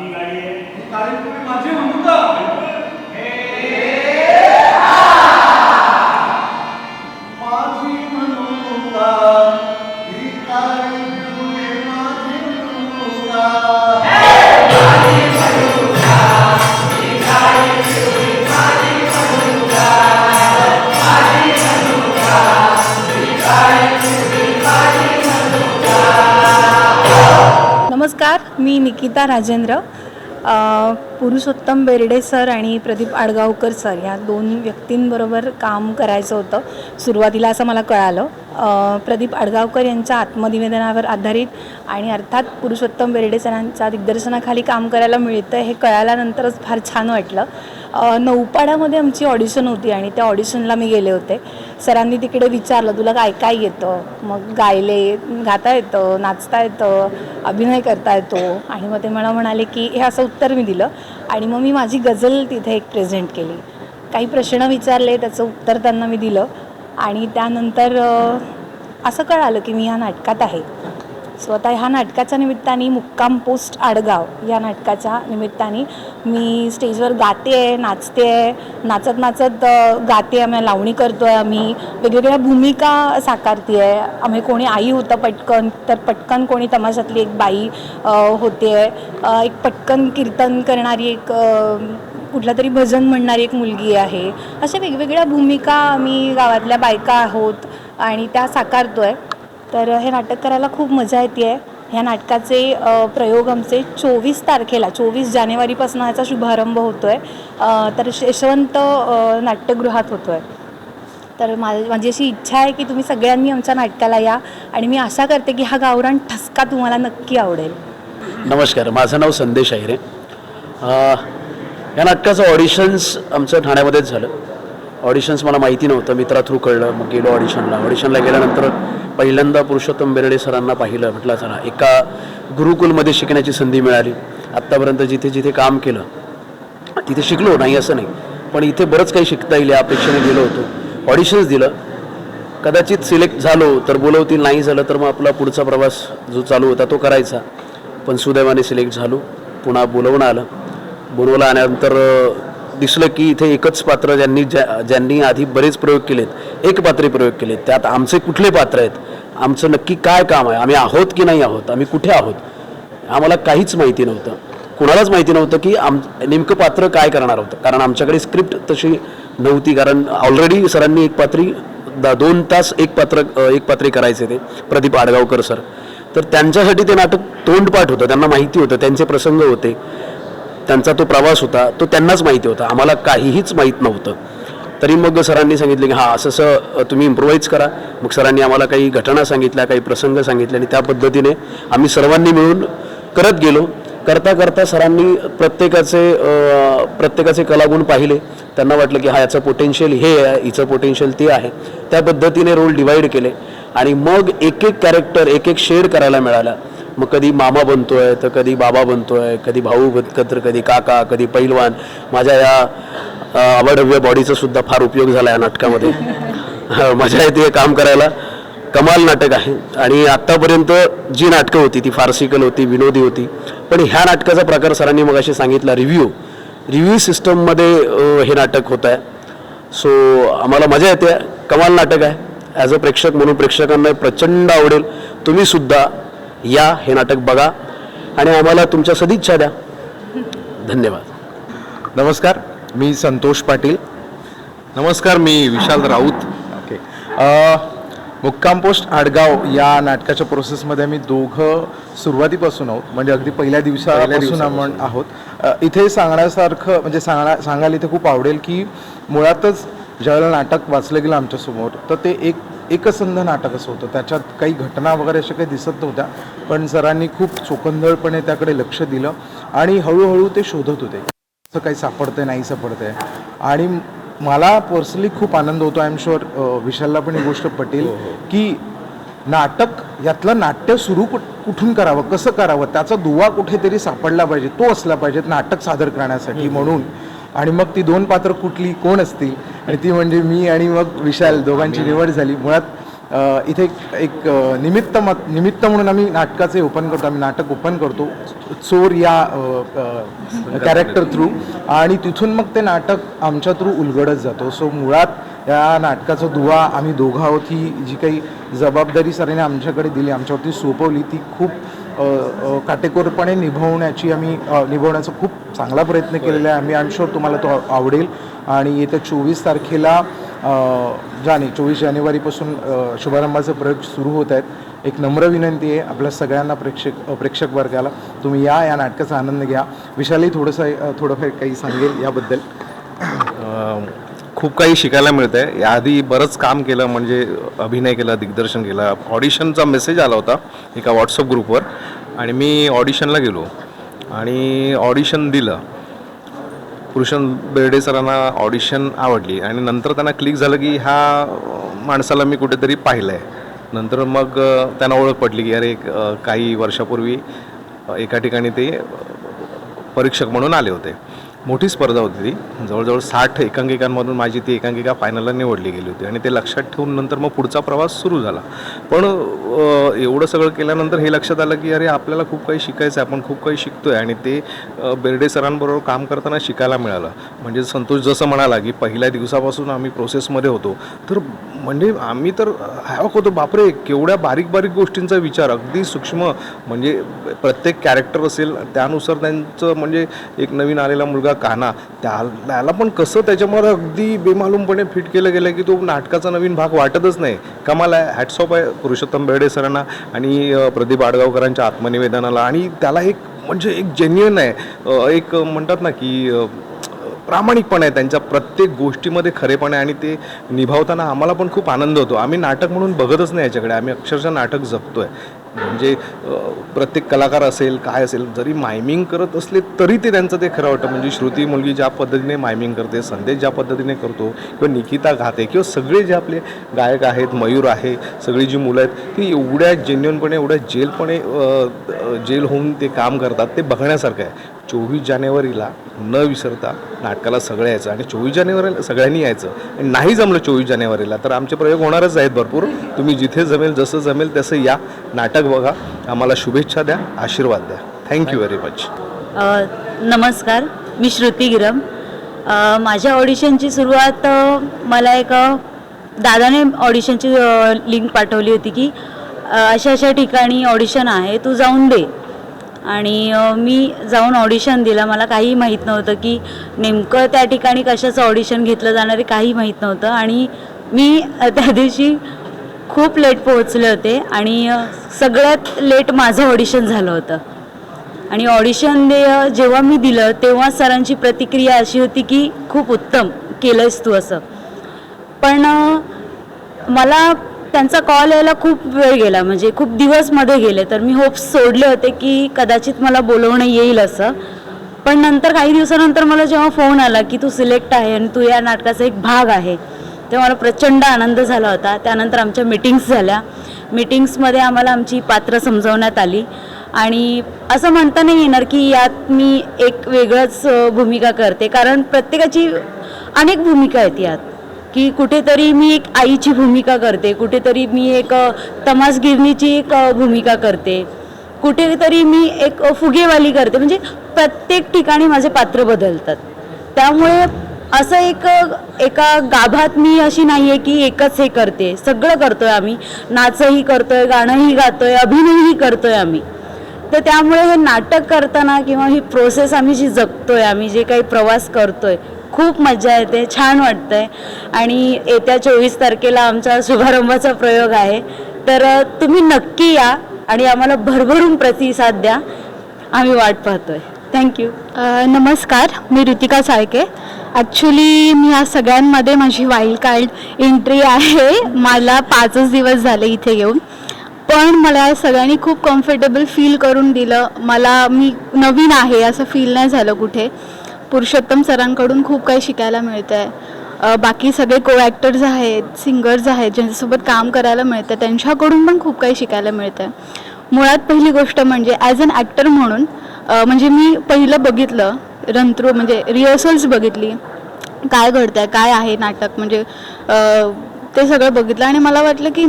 आपली गाडी आहे. ही तारीख तुम्ही माझी म्हणू मी निकिता राजेंद्र पुरुषोत्तम बेर्डे सर आणि प्रदीप आडगावकर सर ह्या दोन व्यक्तींबरोबर काम करायचं होतं सुरुवातीला असं मला कळालं. प्रदीप आडगावकर यांच्या आत्मनिवेदनावर आधारित आणि अर्थात पुरुषोत्तम बेर्डे सरांच्या दिग्दर्शनाखाली काम करायला मिळतं हे कळाल्यानंतरच फार छान वाटलं. नौपाड्यामध्ये आमची ऑडिशन होती आणि त्या ऑडिशनला मी गेले होते. सरांनी तिकडे विचारलं तुला काय काय येतं? मग गायले गाता येतं नाचता येतं अभिनय करता येतो. आणि मग ते मला म्हणाले की हे असं उत्तर मी दिलं. आणि मग मी माझी गझल तिथे एक प्रेझेंट केली. काही प्रश्न विचारले त्याचं उत्तर त्यांना मी दिलं. आणि त्यानंतर असं कळालं की मी ह्या नाटकात आहे. सो आता ह्या नाटकाच्या निमित्ताने मुक्काम पोस्ट आडगाव या नाटकाच्या निमित्ताने मी स्टेजवर गाते आहे नाचते आहे नाचत नाचत गाते गाते आम्ही लावणी करतो आहे आम्ही. वेगवेगळ्या भूमिका साकारते आहे. आम्ही कोणी आई होतं पटकन तर पटकन कोणी तमाशातली एक बाई होते आहे. एक पटकन कीर्तन करणारी एक कुठलं तरी भजन म्हणणारी एक मुलगी आहे. अशा वेगवेगळ्या भूमिका आम्ही गावातल्या बायका आहोत आणि त्या साकारतो आहे तर हे नाटक करायला खूप मजा येते आहे ह्या नाटकाचे प्रयोग आमचे चोवीस तारखेला चोवीस जानेवारीपासून ह्याचा शुभारंभ होतो आहे तर यशवंत नाट्यगृहात होतो आहे तर मा माझी अशी इच्छा आहे की तुम्ही सगळ्यांनी आमच्या नाटकाला या आणि मी आशा करते की हा गावरान ठसका तुम्हाला नक्की आवडेल. नमस्कार माझं नाव संदेश आहे रे या नाटकाचं ऑडिशन्स आमचं ठाण्यामध्येच झालं. ऑडिशन्स मला माहिती नव्हतं मित्रा थ्रू कळलं मग गेलो ऑडिशनला. ऑडिशनला गेल्यानंतर पहिल्यांदा पुरुषोत्तम बेर्डे सरांना पाहिलं म्हटलं चला एका गुरुकुलमध्ये शिकण्याची संधी मिळाली. आत्तापर्यंत जिथे जिथे काम केलं तिथे शिकलो नाही असं नाही. पण इथे बरंच काही शिकता येईल या अपेक्षेने गेलो होतो. ऑडिशन्स दिलं. कदाचित सिलेक्ट झालो तर बोलवतील नाही झालं तर मग आपला पुढचा प्रवास जो चालू होता तो करायचा. पण सुदैवाने सिलेक्ट झालो. पुन्हा बोलवणं आलं. बोलवलं आल्यानंतर दिसलं की इथे एकच पात्र ज्यांनी ज्या ज्यांनी आधी बरेच प्रयोग केलेत. एक पात्रे प्रयोग केले. त्यात आमचे कुठले पात्र आहेत? आमचं नक्की काय काम आहे? आम्ही आहोत की नाही आहोत? आम्ही कुठे आहोत? आम्हाला काहीच माहिती नव्हतं. कुणालाच माहिती नव्हतं की आम नेमकं पात्र काय करणार होतं? कारण आमच्याकडे स्क्रिप्ट तशी नव्हती. कारण ऑलरेडी सरांनी एक पात्री दा दोन तास एक पात्र एक पात्री करायचे ते. प्रदीप आडगावकर सर. तर त्यांच्यासाठी ते नाटक तोंडपाठ होतं. त्यांना माहिती होतं. त्यांचे प्रसंग होते. त्यांचा तो प्रवास होता. तो त्यांनाच माहिती होता. आम्हाला काहीहीच माहीत नव्हतं. तरी मग सरांनी सांगितले की हां असं असं तुम्ही इम्प्रोवाईज करा. मग सरांनी आम्हाला काही घटना सांगितल्या काही प्रसंग सांगितले आणि त्या पद्धतीने आम्ही सर्वांनी मिळून करत गेलो. करता करता सरांनी प्रत्येकाचे प्रत्येकाचे कलागुण पाहिले. त्यांना वाटलं की हा याचं पोटेन्शियल हे आहे हिचं पोटेन्शियल ते आहे. त्या पद्धतीने रोल डिवाईड केले. आणि मग एक एक कॅरेक्टर एक एक शेड करायला मिळाला. मग कधी मामा बनतो आहे तर कधी बाबा बनतो आहे कधी भाऊ बनतं कधी काका कधी पैलवान. माझ्या या अवडव्य बॉडीचा सुद्धा फार उपयोग झाला या नाटकामध्ये. मजा येते हे काम करायला कमाल नाटक आहे. आणि आत्तापर्यंत जी नाटकं होती ती फार्सिकल होती विनोदी होती. पण ह्या नाटकाचा प्रकार सरांनी मग अशी सांगितला रिव्ह्यू रिव्ह्यू सिस्टममध्ये हे नाटक होत आहे. सो आम्हाला मजा येते. कमाल नाटक आहे. ॲज अ प्रेक्षक म्हणून प्रेक्षकांना प्रचंड आवडेल. तुम्हीसुद्धा या हे नाटक बघा आणि आम्हाला तुमच्या सदिच्छा द्या. धन्यवाद. नमस्कार मी संतोष पाटील. नमस्कार मी विशाल राऊत. ओके. मुक्काम पोस्ट आडगाव या नाटकाच्या प्रोसेसमध्ये आम्ही दोघं सुरुवातीपासून आहोत. म्हणजे अगदी पहिल्या दिवसापासून आपण आहोत. इथे सांगण्यासारखं म्हणजे सांगण्या सांगायला इथे खूप आवडेल की मुळातच ज्यावेळेला नाटक वाचलं गेलं आमच्यासमोर तर ते एक एकसंध नाटक असं होतं. त्याच्यात काही घटना वगैरे अशा काही दिसत नव्हत्या पण सरांनी खूप चोखंदळपणे त्याकडे लक्ष दिलं आणि हळूहळू ते शोधत होते. असं काही सापडतंय नाही सापडतंय. आणि मला पर्सनली खूप आनंद होतो आय एम शुअर विशालला पण ही गोष्ट पटेल की नाटक यातलं नाट्य सुरू कुठ कुठून करावं कसं करावं त्याचा दुवा कुठेतरी सापडला पाहिजे तो असला पाहिजे नाटक सादर करण्यासाठी म्हणून. आणि मग ती दोन पात्र कुठली कोण असतील? आणि ती म्हणजे मी आणि मग विशाल दोघांची निवड झाली. मुळात इथे एक निमित्त मत निमित्त म्हणून आम्ही नाटकाचे ओपन करतो आम्ही नाटक ओपन करतो चोर या कॅरेक्टर थ्रू आणि तिथून मग ते नाटक आमच्या थ्रू उलगडत जातो. सो मुळात या नाटकाचा दुवा आम्ही दोघं आहोत ही जी काही जबाबदारी सरांनी आमच्याकडे दिली आमच्यावरती सोपवली ती खूप काटेकोरपणे निभवण्याची आम्ही निभवण्याचा खूप चांगला प्रयत्न केलेला आहे. आम्ही आय एम शुअर तुम्हाला तो आव- आवडेल. आणि येत्या चोवीस तारखेला जाने चोवीस जानेवारीपासून शुभारंभाचे प्रयोग सुरू होत आहेत. एक नम्र विनंती आहे आपल्या सगळ्यांना प्रेक्षक प्रेक्षक वर्गाला तुम्ही या या नाटकाचा आनंद घ्या. विशालही थोडंसं थोडंफार काही सांगेल याबद्दल. खूप काही शिकायला मिळतं आहे याआधी बरंच काम केलं म्हणजे अभिनय केला दिग्दर्शन केलं. ऑडिशनचा मेसेज आला होता एका व्हॉट्सअप ग्रुपवर आणि मी ऑडिशनला गेलो. आणि ऑडिशन दिलं. कृष्ण बेर्डे सरांना ऑडिशन आवडली. आणि नंतर त्यांना क्लिक झालं की ह्या माणसाला मी कुठेतरी पाहिलं आहे नंतर मग त्यांना ओळख पडली की अरे काही वर्षापूर्वी एका ठिकाणी ते परीक्षक म्हणून आले होते. मोठी स्पर्धा होती ती. जवळजवळ साठ एकांकिकांमधून माझी ती एकांकिका फायनलला निवडली गेली होती. आणि ते लक्षात ठेवून नंतर मग पुढचा प्रवास सुरू झाला. पण एवढं सगळं केल्यानंतर हे लक्षात आलं की अरे आपल्याला खूप काही शिकायचं आहे आपण खूप काही शिकतो आहे आणि ते बेर्डे सरांबरोबर काम करताना शिकायला मिळालं. म्हणजे संतोष जसं म्हणाला की पहिल्या दिवसापासून आम्ही प्रोसेसमध्ये होतो. तर म्हणजे आम्ही तर हॅवक होतो बापरे केवढ्या बारीक बारीक गोष्टींचा विचार. अगदी सूक्ष्म म्हणजे प्रत्येक कॅरेक्टर असेल त्यानुसार त्यांचं म्हणजे एक नवीन आलेला मुलगा काना. त्या त्याला पण कसं त्याच्यामध्ये अगदी बेमालूमपणे फिट केलं गेलं की तो नाटकाचा नवीन भाग वाटतच नाही. कमाल आहे. हॅट्स ऑफ आहे पुरुषोत्तम बेर्डे सरांना आणि प्रदीप आडगावकरांच्या आत्मनिवेदनाला. आणि त्याला एक म्हणजे एक जेन्युन आहे. एक म्हणतात ना की प्रामाणिकपणा आहे त्यांच्या प्रत्येक गोष्टीमध्ये खरेपण आहे आणि ते निभावताना आम्हाला पण खूप आनंद होतो. आम्ही नाटक म्हणून बघतच नाही याच्याकडे. आम्ही अक्षरशः नाटक आहे म्हणजे प्रत्येक कलाकार असेल काय असेल जरी मायमिंग करत असले तरी ते त्यांचं ते खरं वाटतं. म्हणजे श्रुती मुलगी ज्या पद्धतीने मायमिंग करते संदेश ज्या पद्धतीने करतो किंवा निकिता घाते किंवा सगळे जे आपले गायक आहेत मयूर आहे सगळी जी मुलं आहेत ती एवढ्या जेन्युनपणे एवढ्या जेलपणे जेल होऊन ते काम करतात ते बघण्यासारखं आहे. चोवीस जानेवारीला न विसरता नाटकाला सगळं यायचं आणि चोवीस जानेवारीला सगळ्यांनी यायचं. आणि नाही जमलं चोवीस जानेवारीला तर आमचे प्रयोग होणारच आहेत भरपूर. तुम्ही जिथे जमेल जसं जमेल तसं या. नाटक बघा. आम्हाला शुभेच्छा द्या आशीर्वाद द्या. थँक्यू व्हेरी मच नमस्कार. मी श्रुती गिरम. माझ्या ऑडिशनची सुरुवात मला एक दादाने ऑडिशनची लिंक पाठवली होती की अशा अशा ठिकाणी ऑडिशन आहे तू जाऊन दे. आणि मी जाऊन ऑडिशन दिलं. मला काही माहीत नव्हतं की नेमकं त्या ठिकाणी कशाचं ऑडिशन घेतलं जाणार आहे काही माहीत नव्हतं. आणि मी त्या दिवशी खूप लेट पोहोचले होते आणि सगळ्यात लेट माझं ऑडिशन झालं होतं. आणि ऑडिशन दे जेव्हा मी दिलं तेव्हा सरांची प्रतिक्रिया अशी होती की खूप उत्तम केलंयस तू असं. पण मला त्यांचा कॉल यायला खूप वेळ गेला. म्हणजे खूप दिवसमध्ये गेले. तर मी होप्स सोडले होते की कदाचित मला बोलवणं येईल असं. पण नंतर काही दिवसानंतर मला जेव्हा फोन आला की तू सिलेक्ट आहे आणि तू या नाटकाचा एक भाग आहे तेव्हा मला प्रचंड आनंद झाला होता. त्यानंतर आमच्या मिटिंग्स झाल्या. मिटिंग्समध्ये आम्हाला आमची पात्र समजवण्यात आली. आणि असं म्हणता नाही येणार की यात मी एक वेगळंच भूमिका करते. कारण प्रत्येकाची अनेक भूमिका आहेत यात. की कुठेतरी मी एक आईची भूमिका करते कुठेतरी मी एक तमासगिरणीची एक भूमिका करते. कुठेतरी मी एक फुगेवाली करते म्हणजे प्रत्येक ठिकाणी माझे पात्र बदलतात. त्यामुळे असं एक एका गाभात मी अशी नाही आहे की एकच हे करते. सगळं करतोय आम्ही. नाचही करतोय गाणंही गातोय अभिनयही करतोय आम्ही. तर त्यामुळे हे नाटक करताना किंवा ही प्रोसेस आम्ही जी जगतोय आम्ही जे काही प्रवास करतोय खूप मजा येते छान वाटतंय. आणि येत्या चोवीस तारखेला आमचा शुभारंभाचा प्रयोग आहे. तर तुम्ही नक्की या आणि आम्हाला भरभरून प्रतिसाद द्या. आम्ही वाट पाहतोय. थँक्यू नमस्कार. मी ऋतिका साळके. ॲक्च्युली मी या सगळ्यांमध्ये माझी वाईल्ड कार्ड एंट्री आहे. मला पाचच दिवस झाले इथे येऊन. पण मला या सगळ्यांनी खूप कम्फर्टेबल फील करून दिलं. मला मी नवीन आहे असं फील नाही झालं कुठे. पुरुषोत्तम सरांकडून खूप काही शिकायला मिळतं आहे बाकी सगळे को ॲक्टर्स आहेत सिंगर्स आहेत ज्यांच्यासोबत काम करायला मिळतं त्यांच्याकडून पण खूप काही शिकायला मिळतं आहे मुळात पहिली गोष्ट म्हणजे ॲज अन ॲक्टर म्हणून म्हणजे मी पहिलं बघितलं रंत्रू म्हणजे रिहर्सल्स बघितली. काय घडतं आहे काय आहे नाटक म्हणजे ते सगळं बघितलं आणि मला वाटलं की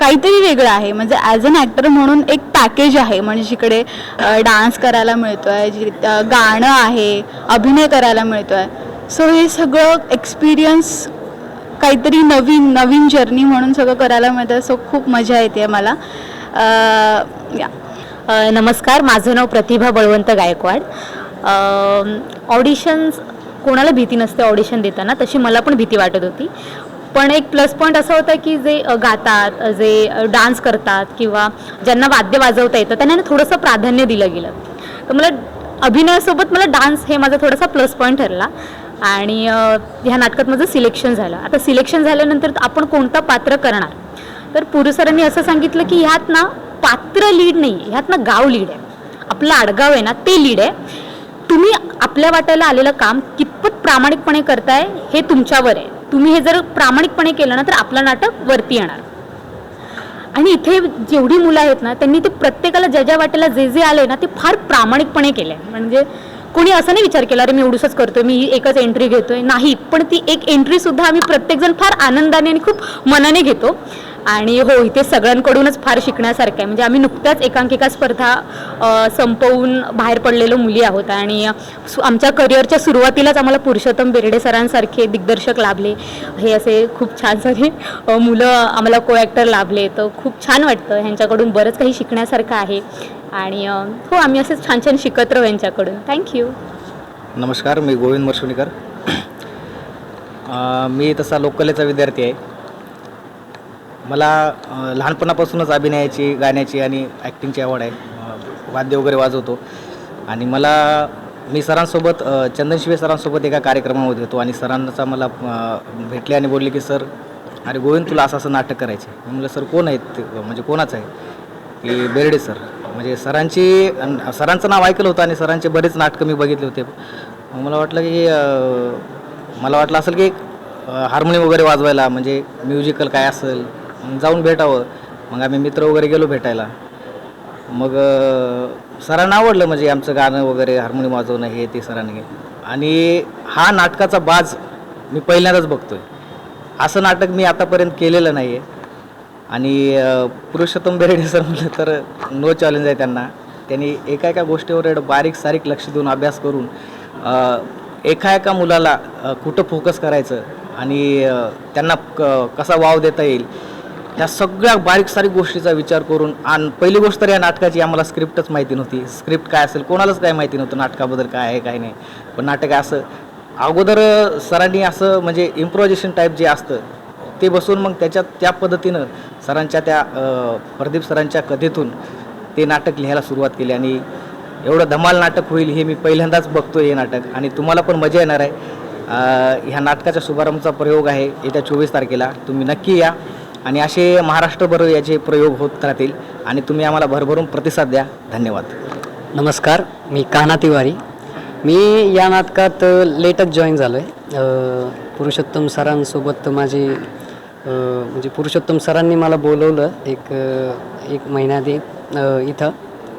काहीतरी वेगळं आहे. म्हणजे ॲज अन ॲक्टर म्हणून एक पॅकेज आहे. म्हणजे जिकडे डान्स करायला मिळतो आहे जि गाणं आहे अभिनय करायला मिळतो आहे सो हे सगळं एक्सपिरियन्स काहीतरी नवीन नवीन जर्नी म्हणून सगळं करायला मिळतं सो खूप मजा येते मला. या. नमस्कार. माझं नाव प्रतिभा बळवंत गायकवाड. ऑडिशन्स कोणाला भीती नसते ऑडिशन देताना तशी मला पण भीती वाटत होती. पण एक प्लस पॉईंट असा होता की जे गातात जे डान्स करतात किंवा ज्यांना वाद्य वाजवता येतं त्यांना थोडंसं प्राधान्य दिलं गेलं. तर मला अभिनयासोबत मला डान्स हे माझा थोडासा प्लस पॉईंट ठरला आणि ह्या नाटकात माझं सिलेक्शन झालं. आता सिलेक्शन झाल्यानंतर आपण कोणतं पात्र करणार? तर पुरुसरांनी असं सांगितलं की ह्यात ना पात्र लीड नाही ह्यात ना गाव लीड आहे. आपलं आडगाव आहे ना ते लीड आहे. तुम्ही आपल्या वाट्याला आलेलं काम कितपत प्रामाणिकपणे करताय हे तुमच्यावर आहे. तुम्ही हे जर प्रामाणिकपणे केलं ना तर आपलं नाटक वरती येणार. आणि इथे जेवढी मुलं आहेत ना त्यांनी ते प्रत्येकाला ज्या ज्या वाटेला जे जे आले ना ते फार प्रामाणिकपणे केले म्हणजे कोणी असं नाही विचार केला अरे मी एवढूसच करतोय मी एकच एंट्री घेतोय. नाही पण ती एक एंट्री सुद्धा आम्ही प्रत्येकजण फार आनंदाने आणि खूप मनाने घेतो. आणि हो इथे सगळ्यांकडूनच फार शिकण्यासारखं आहे. म्हणजे आम्ही नुकत्याच एकांकिका स्पर्धा संपवून बाहेर पडलेलो मुली आहोत. आणि सु- आमच्या करिअरच्या सुरुवातीलाच आम्हाला पुरुषोत्तम बेर्डे सरांसारखे दिग्दर्शक लाभले. हे असे खूप छान सगळे मुलं आम्हाला को ॲक्टर लाभले. तर खूप छान वाटतं. ह्यांच्याकडून बरंच काही शिकण्यासारखं आहे. आणि हो आम्ही असेच छान छान शिकत राहू यांच्याकडून. थँक्यू नमस्कार मी गोविंद मर्शुनीकर मी तसा लोककलेचा विद्यार्थी आहे. मला लहानपणापासूनच अभिनयाची गाण्याची आणि ॲक्टिंगची आवड आहे. वाद्य वगैरे वाजवतो. आणि मला मी सरांसोबत चंदनशिवे सरांसोबत एका कार्यक्रमामध्ये होतो आणि सरांचा मला भेटले आणि बोलले की सर अरे गोविंद तुला असं असं नाटक करायचं आहे मी म्हणलं सर कोण आहेत म्हणजे कोणाचं आहे? की बेर्डे सर. म्हणजे सरांची सरांचं नाव ऐकलं होतं आणि सरांचे बरेच नाटकं मी बघितले होते. मला वाटलं की मला वाटलं असेल की हार्मोनियम वगैरे वाजवायला म्हणजे म्युझिकल काय असेल मग जाऊन भेटावं. मग आम्ही मित्र वगैरे गेलो भेटायला. मग सरांना आवडलं म्हणजे आमचं गाणं वगैरे हार्मोनियम वाजवणं हे ते सरांनी. आणि हा नाटकाचा बाज मी पहिल्यांदाच बघतोय. असं नाटक मी आतापर्यंत केलेलं नाही आहे आणि पुरुषोत्तम बेर्डे सर म्हटलं तर नो चॅलेंज आहे त्यांना. त्यांनी एका एका गोष्टीवर एवढं बारीक सारीक लक्ष देऊन अभ्यास करून एका एका मुलाला कुठं फोकस करायचं आणि त्यांना क कसा वाव देता येईल ह्या सगळ्या बारीक सारीक गोष्टीचा विचार करून आणि पहिली गोष्ट तर या नाटकाची आम्हाला स्क्रिप्टच माहिती नव्हती. स्क्रिप्ट काय असेल कोणालाच काय माहिती नव्हतं नाटकाबद्दल काय आहे काय नाही. पण नाटक असं अगोदर सरांनी असं म्हणजे इम्प्रोजेशन टाईप जे असतं ते बसून मग त्याच्यात त्या पद्धतीनं सरांच्या त्या प्रदीप सरांच्या कथेतून ते नाटक लिहायला सुरुवात केली. आणि एवढं धमाल नाटक होईल हे मी पहिल्यांदाच बघतो हे नाटक. आणि तुम्हाला पण मजा येणार आहे. ह्या नाटकाच्या शुभारंभाचा प्रयोग आहे येत्या चोवीस तारखेला. तुम्ही नक्की या. आणि असे महाराष्ट्रभर याचे प्रयोग होत राहतील आणि तुम्ही आम्हाला भरभरून प्रतिसाद द्या. धन्यवाद. नमस्कार मी कान्हा तिवारी. मी या नाटकात लेटच जॉईन झालो आहे पुरुषोत्तम सरांसोबत माझी म्हणजे पुरुषोत्तम सरांनी मला बोलवलं एक एक महिन्याआधी इथं.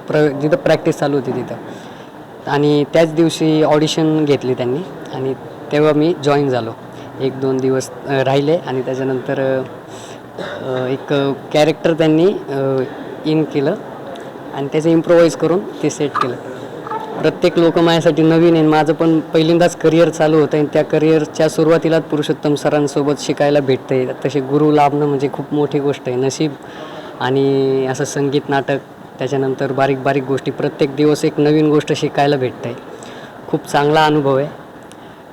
प्र जिथं प्रॅक्टिस चालू होती तिथं. आणि त्याच दिवशी ऑडिशन घेतली त्यांनी आणि तेव्हा मी जॉईन झालो. एक दोन दिवस राहिले आणि त्याच्यानंतर एक कॅरेक्टर त्यांनी इन केलं आणि त्याचं इम्प्रोवाईज करून ते सेट केलं. प्रत्येक लोक माझ्यासाठी नवीन आहे माझं पण पहिल्यांदाच करिअर चालू होतं आणि त्या करिअरच्या सुरुवातीलाच पुरुषोत्तम सरांसोबत शिकायला भेटतं आहे तसे गुरु लाभणं म्हणजे खूप मोठी गोष्ट आहे. नशीब आणि असं संगीत नाटक त्याच्यानंतर बारीक बारीक गोष्टी प्रत्येक दिवस एक नवीन गोष्ट शिकायला भेटतं आहे खूप चांगला अनुभव आहे.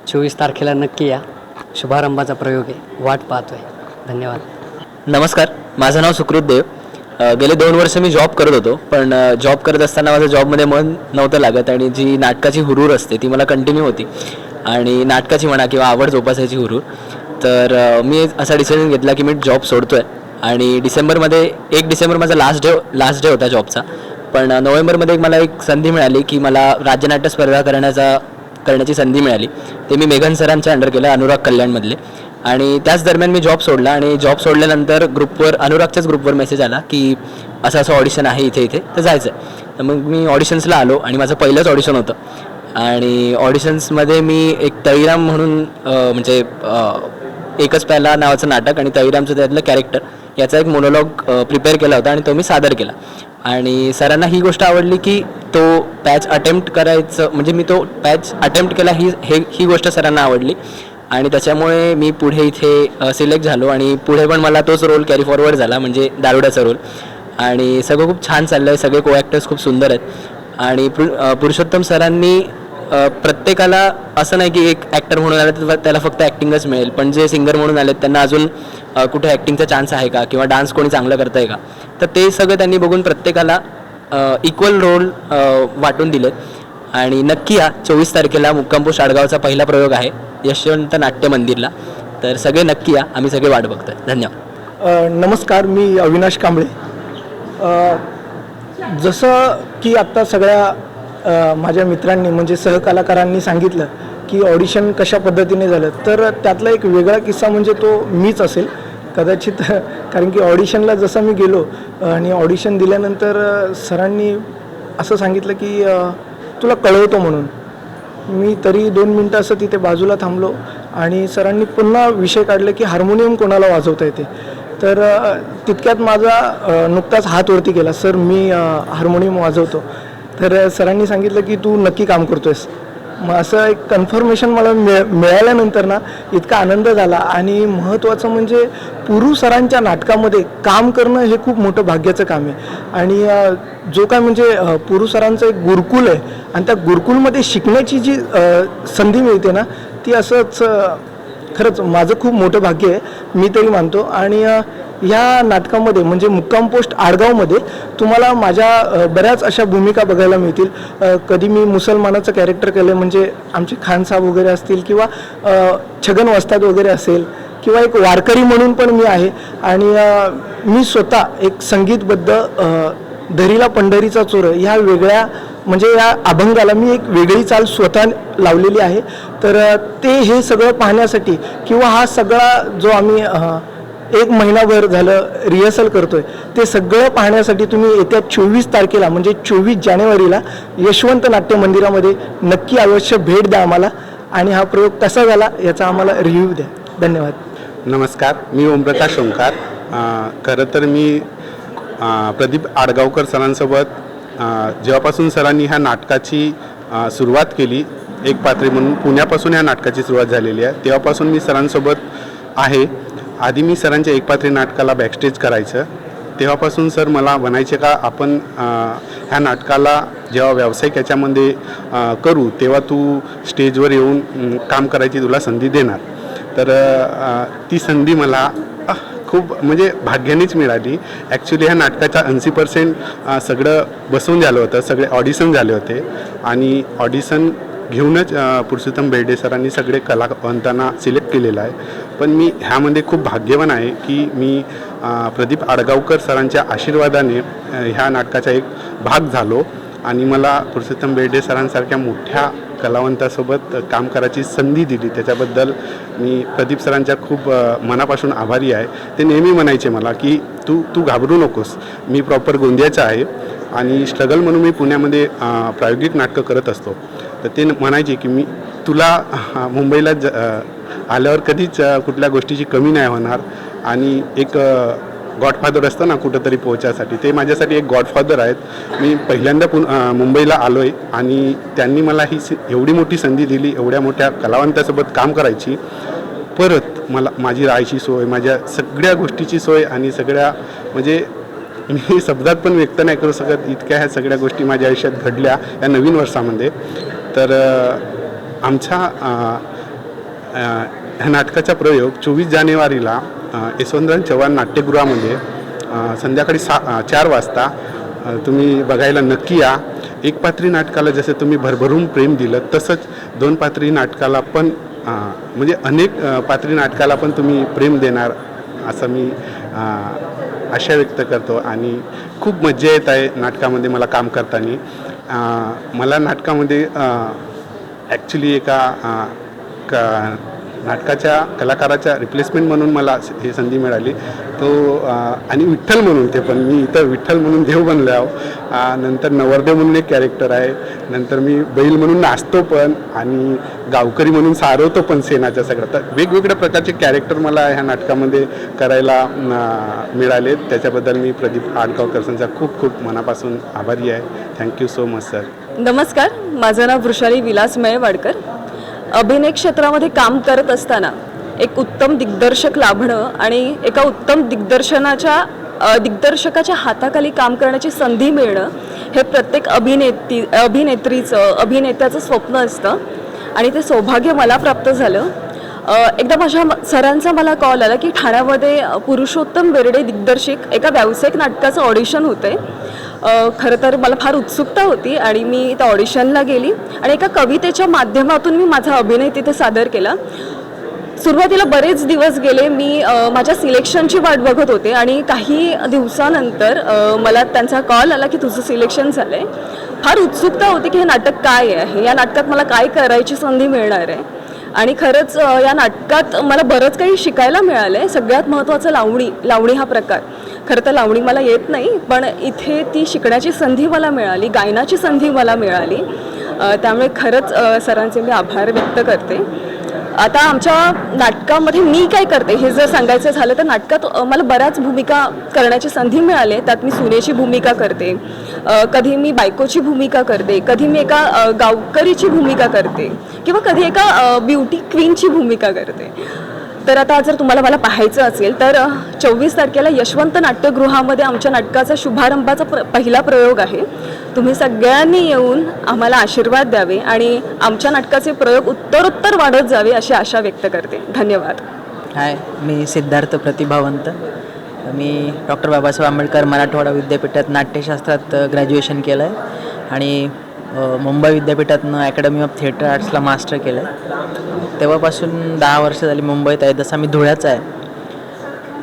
चोवीस तारखेला नक्की या. शुभारंभाचा प्रयोग आहे. वाट पाहतो आहे धन्यवाद. नमस्कार माझं नाव सुकृत देव. गेले दोन वर्ष मी जॉब करत होतो पण जॉब करत असताना माझं जॉबमध्ये मन नव्हतं लागत आणि जी नाटकाची हुरूर असते ती मला कंटिन्यू होती. आणि नाटकाची म्हणा किंवा आवड जोपासायची हुरूर. तर मी असा डिसिजन घेतला की मी जॉब सोडतो आहे आणि डिसेंबरमध्ये एक डिसेंबर माझा लास्ट डे लास्ट डे होता जॉबचा पण नोव्हेंबरमध्ये एक मला एक संधी मिळाली की मला राज्यनाट्य स्पर्धा करण्याचा करण्याची संधी मिळाली. ते मी मेघन सरांच्या अंडर केलं अनुराग कल्याणमधले. आणि त्याच दरम्यान मी जॉब सोडला आणि जॉब सोडल्यानंतर ग्रुपवर अनुरागच्याच ग्रुपवर मेसेज आला की असं असं ऑडिशन आहे इथे इथे. तर जायचं आहे तर मग मी ऑडिशन्सला आलो आणि माझं पहिलंच ऑडिशन होतं. आणि ऑडिशन्समध्ये मी एक तळीराम म्हणून म्हणजे एकच पहिला नावाचं नाटक आणि तळीरामचं त्यातलं कॅरेक्टर याचा एक मोनोलॉग प्रिपेअर केला होता आणि तो मी सादर केला. आणि सरांना ही गोष्ट आवडली की तो पॅच अटेम्प्ट करायचं म्हणजे मी तो पॅच अटेम्प्ट केला ही हे ही गोष्ट सरांना आवडली. आणि त्याच्यामुळे मी पुढे इथे सिलेक्ट झालो आणि पुढे पण मला तोच रोल कॅरी फॉरवर्ड झाला म्हणजे दारुड्याचा रोल आणि सगळं खूप छान चाललं आहे सगळे को ॲक्टर्स खूप सुंदर आहेत. आणि पुरुषोत्तम सरांनी प्रत्येकाला असं नाही की एक ॲक्टर म्हणून आलं तर त्याला फक्त ॲक्टिंगच मिळेल पण जे सिंगर म्हणून आले त्यांना अजून कुठे ॲक्टिंगचा चान्स आहे का? किंवा डान्स कोणी चांगलं करतं आहे का? तर ते सगळं त्यांनी बघून प्रत्येकाला इक्वल रोल वाटून दिलेत. आणि नक्की या चोवीस तारखेला मुक्कामपूर आडगावचा पहिला प्रयोग आहे यशवंत नाट्य मंदिरला. तर सगळे नक्की या आम्ही सगळे वाट बघतोय. धन्यवाद. नमस्कार मी अविनाश कांबळे. जसं की आत्ता सगळ्या माझ्या मित्रांनी म्हणजे सहकलाकारांनी सांगितलं की ऑडिशन कशा पद्धतीने झालं तर त्यातला एक वेगळा किस्सा म्हणजे तो मीच असेल. कदाचित कारण की ऑडिशनला जसं मी गेलो आणि ऑडिशन दिल्यानंतर सरांनी असं सांगितलं की तुला कळवतो म्हणून. मी तरी दोन मिनटं असं तिथे बाजूला थांबलो आणि सरांनी पुन्हा विषय काढले की हार्मोनियम कोणाला वाजवता येते. तर तितक्यात माझा नुकताच हात वरती गेला. सर मी हार्मोनियम वाजवतो. तर सरांनी सांगितलं की तू नक्की काम करतोयस. मग असं एक कन्फर्मेशन मला मिळ मिळाल्यानंतर ना इतका आनंद झाला. आणि महत्त्वाचं म्हणजे पुरू सरांच्या नाटकामध्ये काम करणं हे खूप मोठं भाग्याचं काम आहे. आणि जो काय म्हणजे अ, पुरू सरांचं एक गुरुकुल आहे. आणि त्या गुरुकुलमध्ये शिकण्याची जी संधी मिळते ना ती असंच खरंच माझं खूप मोठं भाग्य आहे मी तरी मानतो. आणि ह्या नाटकामध्ये म्हणजे मुक्काम पोस्ट आडगावमध्ये तुम्हाला माझ्या बऱ्याच अशा भूमिका बघायला मिळतील. कधी मी मुसलमानाचं कॅरेक्टर केलं म्हणजे आमचे खानसाहेब वगैरे असतील किंवा छगन वस्ताद वगैरे असेल किंवा एक वारकरी म्हणून पण मी आहे. आणि मी स्वतः एक संगीतबद्ध धरीला दरीला पंढरीचा चोर ह्या वेगळ्या म्हणजे या अभंगाला मी एक वेगळी चाल स्वतः लावलेली आहे. तर ते हे सगळं पाहण्यासाठी किंवा हा सगळा जो आम्ही एक महिनाभर झालं रिहर्सल करतोय ते सगळं पाहण्यासाठी तुम्ही येत्या चोवीस तारखेला म्हणजे चोवीस जानेवारीला यशवंत नाट्य मंदिरामध्ये नक्की अवश्य भेट द्या आम्हाला आणि हा प्रयोग कसा झाला याचा आम्हाला रिव्ह्यू द्या. धन्यवाद. नमस्कार मी ओमप्रकाश ओंकार. खरं तर मी प्रदीप आडगावकर सरांसोबत जेव्हापासून सरांनी ह्या नाटकाची सुरुवात केली एक पात्री म्हणून पुण्यापासून ह्या नाटकाची सुरुवात झालेली आहे. तेव्हापासून मी सरांसोबत आहे. आधी मी सरांच्या एक पात्री नाटकाला बॅकस्टेज करायचं. तेव्हापासून सर मला म्हणायचे का आपण ह्या नाटकाला जेव्हा व्यावसायिक याच्यामध्ये करू तेव्हा तू स्टेजवर येऊन काम करायची तुला संधी देणार. तर ती संधी मला खूप म्हणजे भाग्यानेच मिळाली. ॲक्च्युली ह्या नाटकाच्या ऐंशी पर्सेंट सगळं बसून झालं होतं सगळे ऑडिशन झाले होते. आणि ऑडिशन घेऊनच पुरुषोत्तम बेर्डे सरांनी सगळे कलावंतांना सिलेक्ट केलेलं आहे. पण मी ह्यामध्ये खूप भाग्यवान आहे की मी प्रदीप आडगावकर सरांच्या आशीर्वादाने ह्या नाटकाचा एक भाग झालो. आणि मला पुरुषोत्तम बेर्डे सरांसारख्या मोठ्या कलावंतासोबत काम करायची संधी दिली. त्याच्याबद्दल मी प्रदीप सरांच्या खूप मनापासून आभारी आहे. ते नेहमी म्हणायचे मला की तू तू घाबरू नकोस. मी प्रॉपर गोंदियाचा आहे आणि स्ट्रगल म्हणून मी पुण्यामध्ये प्रायोगिक नाटकं करत असतो. तर ते म्हणायचे की मी तुला मुंबईला ज आल्यावर कधीच कुठल्या गोष्टीची कमी नाही होणार आणि एक गॉडफादर असतं ना कुठंतरी पोहोचायसाठी. ते माझ्यासाठी एक गॉडफादर आहेत. मी पहिल्यांदा पुन मुंबईला आलो आहे आणि त्यांनी मला ही स- एवढी मोठी संधी दिली एवढ्या मोठ्या कलावंतासोबत काम करायची. परत मला माझी राहायची सोय माझ्या सगळ्या गोष्टीची सोय आणि सगळ्या म्हणजे मी शब्दात पण व्यक्त नाही करू शकत इतक्या ह्या सगळ्या गोष्टी माझ्या आयुष्यात घडल्या या नवीन वर्षामध्ये. तर आमच्या ह्या नाटकाचा प्रयोग चोवीस जानेवारीला यशवंतराव चव्हाण नाट्यगृहामध्ये संध्याकाळी सा चार वाजता तुम्ही बघायला नक्की या. एक पात्री नाटकाला जसं तुम्ही भरभरून प्रेम दिलं तसंच दोन पात्री नाटकाला पण म्हणजे अनेक पात्री नाटकाला पण तुम्ही प्रेम देणार असं मी आशा व्यक्त करतो. आणि खूप मज्जा येत आहे नाटकामध्ये मला काम करताना. मला नाटकामध्ये ॲक्च्युली एका का नाटकाच्या कलाकाराच्या रिप्लेसमेंट म्हणून मला ही संधी मिळाली. तो आणि विठ्ठल म्हणून ते पण मी इथं विठ्ठल म्हणून देव बनलो आहो. नंतर नवरदेव म्हणून एक कॅरेक्टर आहे. नंतर मी बैल म्हणून नाचतो पण आणि गावकरी म्हणून सारवतो पण सेनाच्या सगळं. तर वेगवेगळ्या प्रकारचे कॅरेक्टर मला ह्या नाटकामध्ये करायला मिळाले. त्याच्याबद्दल मी प्रदीप आडगावकर खूप खूप मनापासून आभारी आहे. थँक्यू सो मच सर नमस्कार. माझं नाव वृषाली विलास मयवाडकर अभिनय क्षेत्रामध्ये काम करत असताना एक उत्तम दिग्दर्शक लाभणं आणि एका उत्तम दिग्दर्शनाच्या दिग्दर्शकाच्या हाताखाली काम करण्याची संधी मिळणं हे प्रत्येक अभिनेत्री अभिनेत्रीचं अभिनेत्याचं स्वप्न असतं आणि ते सौभाग्य मला प्राप्त झालं. एकदा माझ्या सरांचा मला कॉल आला की ठाण्यामध्ये पुरुषोत्तम बेर्डे दिग्दर्शक एका व्यावसायिक नाटकाचं ऑडिशन होते खरं तर मला फार उत्सुकता होती आणि मी त्या ऑडिशनला गेली आणि एका कवितेच्या माध्यमातून मी माझा अभिनय तिथे सादर केला. सुरुवातीला बरेच दिवस गेले मी माझ्या सिलेक्शनची वाट बघत होते आणि काही दिवसानंतर मला त्यांचा कॉल आला की तुझं सिलेक्शन झालं आहे फार उत्सुकता होती की हे नाटक काय आहे? या नाटकात मला काय करायची संधी मिळणार आहे? आणि खरंच या नाटकात मला बरंच काही शिकायला मिळालं आहे सगळ्यात महत्त्वाचं लावणी लावणी हा प्रकार. खरं तर लावणी मला येत नाही पण इथे ती शिकण्याची संधी मला मिळाली गायनाची संधी मला मिळाली. त्यामुळे खरंच सरांचे मी आभार व्यक्त करते. आता आमच्या नाटकामध्ये मी काय करते हे जर सांगायचं झालं तर नाटकात मला बऱ्याच भूमिका करण्याची संधी मिळाली त्यात मी सुनेची भूमिका करते कधी मी बायकोची भूमिका करते कधी मी एका गावकरीची भूमिका करते किंवा कधी एका ब्युटी क्वीनची भूमिका करते. तर आता जर तुम्हाला मला पाहायचं असेल तर चोवीस तारखेला यशवंत नाट्यगृहामध्ये आमच्या नाटकाचा शुभारंभाचा प्र पहिला प्रयोग आहे. तुम्ही सगळ्यांनी येऊन आम्हाला आशीर्वाद द्यावे आणि आमच्या नाटकाचे प्रयोग उत्तरोत्तर वाढत जावे अशी आशा व्यक्त करते. धन्यवाद. हाय मी सिद्धार्थ प्रतिभावंत. मी डॉक्टर बाबासाहेब आंबेडकर मराठवाडा विद्यापीठात नाट्यशास्त्रात ग्रॅज्युएशन केलं आहे आणि मुंबई विद्यापीठातनं अकॅडमी ऑफ थिएटर आर्ट्सला मास्टर केलं. आहे तेव्हापासून दहा वर्ष झाली मुंबईत आहे. जसं मी धुळ्याचा आहे.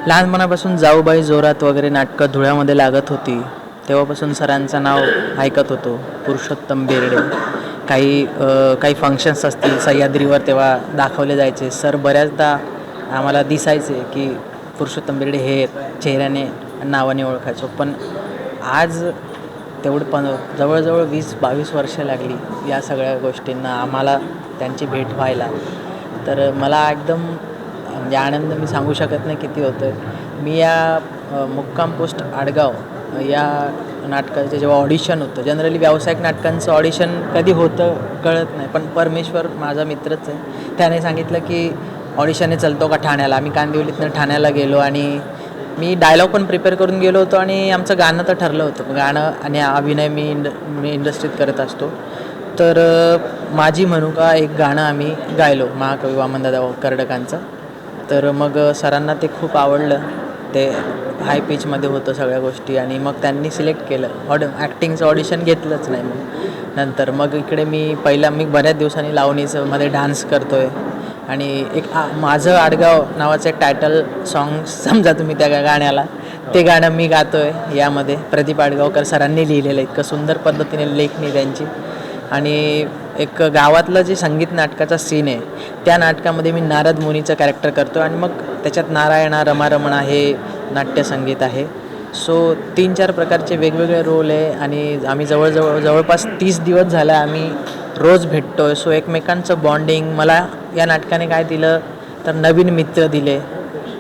लहानपणापासून जाऊबाई जोरात वगैरे नाटकं धुळ्यामध्ये लागत होती. तेव्हापासून सरांचं नाव ऐकत होतो. पुरुषोत्तम बेर्डे. काही काही फंक्शन्स असतील. सह्याद्रीवर तेव्हा दाखवले जायचे. सर बऱ्याचदा आम्हाला दिसायचे की पुरुषोत्तम बेर्डे हे चेहऱ्याने नावाने ओळखायचो. पण आज तेवढं पण जवळजवळ वीस बावीस वर्ष लागली या सगळ्या गोष्टींना आम्हाला त्यांची भेट व्हायला. तर मला एकदम म्हणजे आनंद मी सांगू शकत नाही किती होतं मी या मुक्काम पोस्ट आडगाव या नाटकाचं जेव्हा ऑडिशन होतं जनरली व्यावसायिक नाटकांचं ऑडिशन कधी होतं कळत नाही पण परमेश्वर माझा मित्रच आहे. त्याने सांगितलं की ऑडिशनने चलतो का ठाण्याला? आम्ही कांदिवलीतनं ठाण्याला गेलो आणि मी डायलॉग पण प्रिपेअर करून गेलो होतो आणि आमचं गाणं तर ठरलं होतं. गाणं आणि अभिनय मी इंड मी इंडस्ट्रीत करत असतो. तर माझी म्हणू का एक गाणं आम्ही गायलो महाकवी वामनदादा कर्डकांचं. तर मग सरांना ते खूप आवडलं. ते हाय पिचमध्ये होतं सगळ्या गोष्टी आणि मग त्यांनी सिलेक्ट केलं. ऑड ॲक्टिंगचं ऑडिशन घेतलंच नाही मग. नंतर मग इकडे मी पहिला मी बऱ्याच दिवसांनी लावणीचं मध्ये डान्स करतो आहे आणि एक आ- माझं आडगाव नावाचं एक टायटल सॉन्ग समजा तुम्ही त्या गाण्याला ते गाणं मी गातो आहे यामध्ये प्रदीप आडगावकर सरांनी लिहिलेलं आहे. इतकं सुंदर पद्धतीने लेखणी त्यांची. आणि एक गावातलं जे संगीत नाटकाचा सीन आहे त्या नाटकामध्ये मी नारद मुनीचं कॅरेक्टर करतो आणि मग त्याच्यात नारायणा रमारमणा हे नाट्यसंगीत आहे. सो तीन चार प्रकारचे वेगवेगळे रोल आहे आणि आम्ही जवळजवळ जवळपास तीस दिवस झाला आम्ही रोज भेटतो आहे सो एकमेकांचं बॉन्डिंग मला या नाटकाने काय दिलं तर नवीन मित्र दिले.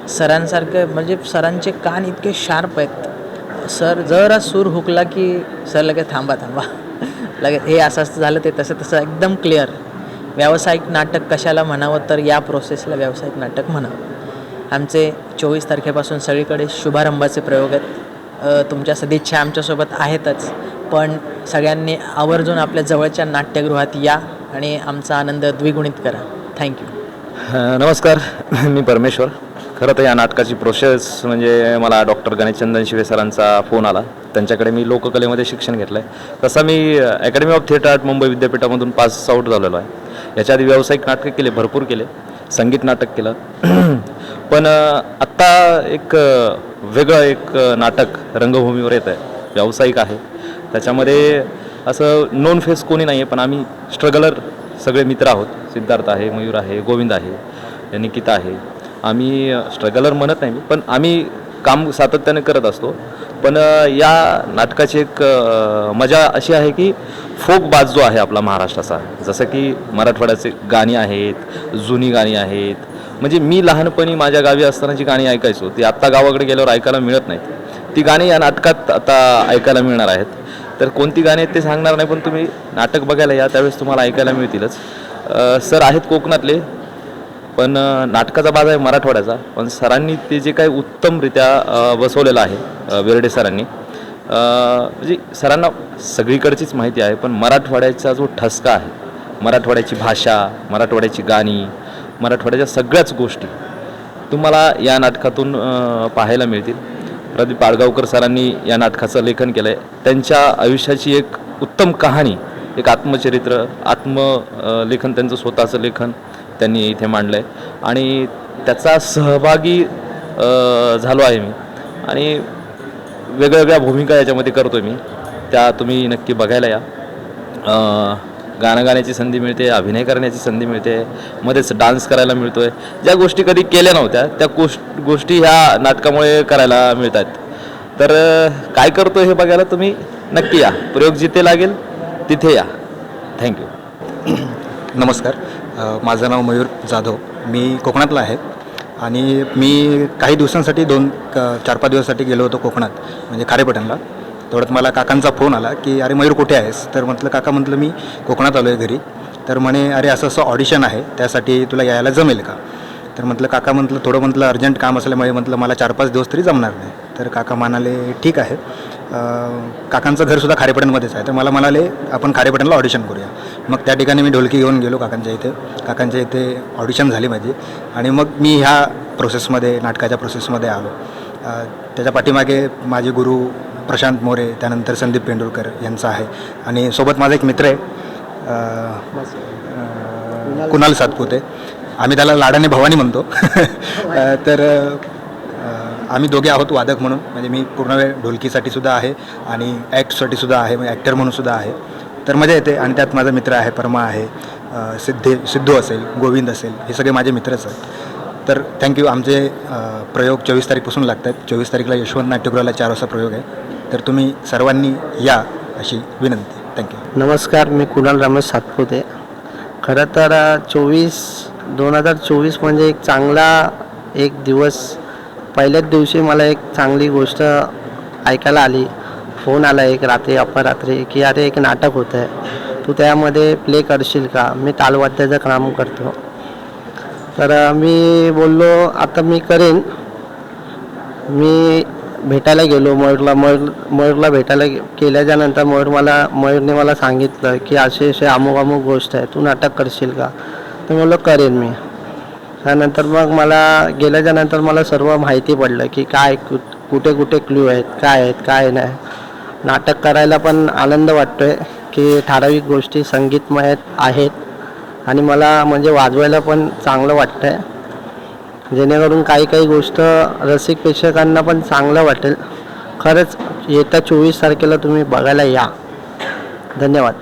सरांसारखं म्हणजे सरांचे कान इतके शार्प आहेत. सर जरा सूर हुकला की सर लगेच थांबा थांबा. लगेच हे असं असं झालं ते तसं तसं. एकदम क्लिअर व्यावसायिक नाटक कशाला म्हणावं तर या प्रोसेसला व्यावसायिक नाटक म्हणावं. आमचे चोवीस तारखेपासून सगळीकडे शुभारंभाचे प्रयोग आहेत. तुमच्या सदिच्छा आमच्यासोबत आहेतच. पण सगळ्यांनी आवर्जून आपल्या जवळच्या नाट्यगृहात या आणि आमचा आनंद द्विगुणित करा. थँक्यू नमस्कार. मी परमेश्वर. खरं तर या नाटकाची प्रोसेस म्हणजे मला डॉक्टर गणेशचंदन शिवे सरांचा फोन आला. त्यांच्याकडे मी लोककलेमध्ये शिक्षण घेतलं आहे तसं मी academy of theatre art Mumbai विद्यापीठामधून pass out झालेलो आहे. याच्या आधी व्यावसायिक नाटकं केले भरपूर केले. संगीत नाटक केलं. पण आत्ता एक वेगळं एक नाटक रंगभूमीवर येतं आहे व्यावसायिक आहे. त्याच्यामध्ये असं नोन फेस कोणी नाही आहे पण आम्ही स्ट्रगलर सगळे मित्र आहोत. सिद्धार्थ आहे मयूर आहे गोविंद आहे निकिता आहे. आम्ही स्ट्रगलर म्हणत नाही पण आम्ही काम सातत्याने करत असतो. पण या नाटकाची एक मजा अशी आहे की फोक बाज जो आहे आपला महाराष्ट्राचा. जसं की मराठवाड्याचे गाणी आहेत जुनी गाणी आहेत म्हणजे मी लहानपणी माझ्या गावी असताना जी गाणी ऐकायचो. ती आत्ता गावाकडे गेल्यावर ऐकायला मिळत नाहीत. ती गाणी या नाटकात आता ऐकायला मिळणार आहेत. तर कोणती गाणी आहेत ते सांगणार नाही पण तुम्ही नाटक बघायला या त्यावेळेस तुम्हाला ऐकायला मिळतीलच. सर आहेत कोकणातले पण नाटकाचा बाज आहे मराठवाड्याचा. पण सरांनी ते जे काही उत्तमरित्या बसवलेलं आहे वेरडे बेर्डे सरांनी म्हणजे सरांना सगळीकडचीच माहिती आहे पण मराठवाड्याचा जो ठसका आहे मराठवाड्याची भाषा मराठवाड्याची गाणी मराठवाड्याच्या सगळ्याच गोष्टी तुम्हाला या नाटकातून पाहायला मिळतील. प्रदीप पाडगावकर सरांनी या नाटकाचं लेखन केलं आहे त्यांच्या आयुष्याची एक उत्तम कहाणी एक आत्मचरित्र आत्म लेखन त्यांचं स्वतःचं लेखन त्यांनी इथे मांडलं आहे आणि त्याचा सहभागी झालो आहे मी. आणि वेगवेगळ्या भूमिका याच्यामध्ये करतो मी. त्या तुम्ही नक्की बघायला या. गाणं गाण्याची संधी मिळते अभिनय करण्याची संधी मिळते मध्येच डान्स करायला मिळतो आहे ज्या गोष्टी कधी केल्या नव्हत्या त्या गोष् गोष्टी ह्या नाटकामुळे करायला मिळत आहेत तर काय करतो हे बघायला तुम्ही? नक्की या. प्रयोग जिथे लागेल तिथे या. थँक्यू नमस्कार. माझं नाव मयूर जाधव. मी कोकणातला आहे. आणि मी काही दिवसांसाठी दोन चार पाच दिवसासाठी गेलो होतो कोकणात म्हणजे खारेपटणला तेवढ्यात मला काकांचा फोन आला की अरे मयूर कुठे आहेस? तर म्हटलं काका म्हटलं मी कोकणात आलो आहे घरी. तर म्हणे अरे असं असं ऑडिशन आहे त्यासाठी तुला यायला जमेल का? तर म्हटलं काका म्हटलं थोडं म्हटलं अर्जंट काम असल्यामुळे म्हटलं मला चार पाच दिवस तरी जमणार नाही. तर काका म्हणाले ठीक आहे काकांचं घरसुद्धा खारेपटणमध्येच आहे तर मला म्हणाले आपण खारेपटणला ऑडिशन करूया. मग त्या ठिकाणी मी ढोलकी घेऊन गेलो काकांच्या इथे. काकांच्या इथे ऑडिशन झाली माझी आणि मग मी ह्या प्रोसेसमध्ये नाटकाच्या प्रोसेसमध्ये आलो. त्याच्या पाठीमागे माझे गुरु प्रशांत मोरे त्यानंतर संदीप पेंडुलकर यांचा आहे. आणि सोबत माझा एक मित्र आहे कुणाल सातपुते. आम्ही त्याला लाडाने भवानी म्हणतो. तर आम्ही दोघे आहोत वादक म्हणून. म्हणजे मी पूर्ण वेळ ढोलकीसाठी सुद्धा आहे आणि ॲक्टसाठी सुद्धा आहे म्हणजे ॲक्टर म्हणून सुद्धा आहे. तर मजा येते आणि त्यात माझा मित्र आहे परमा आहे सिद्धे सिद्धू असेल गोविंद असेल हे सगळे माझे मित्रच आहेत. तर थँक्यू आमचे प्रयोग चोवीस तारीखपासून लागत आहेत चोवीस तारीखला यशवंत नाट्यगृहाला चार वाजता प्रयोग आहे. तर तुम्ही सर्वांनी या अशी विनंती. थँक्यू नमस्कार मी कुणाल रमेश सातपुते. खरं तर चोवीस दोन हजार चोवीस म्हणजे एक चांगला एक दिवस. पहिल्याच दिवशी मला एक चांगली गोष्ट ऐकायला आली. फोन आला एक रात्री अपरात्री की अरे एक नाटक होतं आहे तू त्यामध्ये प्ले करशील का? मी तालवाद्याचं काम करतो. तर मी बोललो आता मी करेन. मी भेटायला गेलो मयूरला मयूर मयूरला भेटायला केल्याच्यानंतर मयूर मला मयूरने मला सांगितलं की असे असे अमुक अमुक गोष्ट आहे तू नाटक करशील का? तर म्हणलं करेन मी. त्यानंतर मग मला गेल्याच्यानंतर मला सर्व माहिती पडलं की काय कु कुठे कुठे क्ल्यू आहेत काय आहेत काय नाही. नाटक करायला पण आनंद वाटतो आहे की ठराविक गोष्टी संगीतमय आहेत. आणि मला म्हणजे वाजवायला पण चांगलं वाटतं आहे जेणेकरून काही काही गोष्ट रसिक प्रेक्षकांना पण चांगलं वाटेल. खरंच येत्या चोवीस तारखेला तुम्ही बघायला या. धन्यवाद.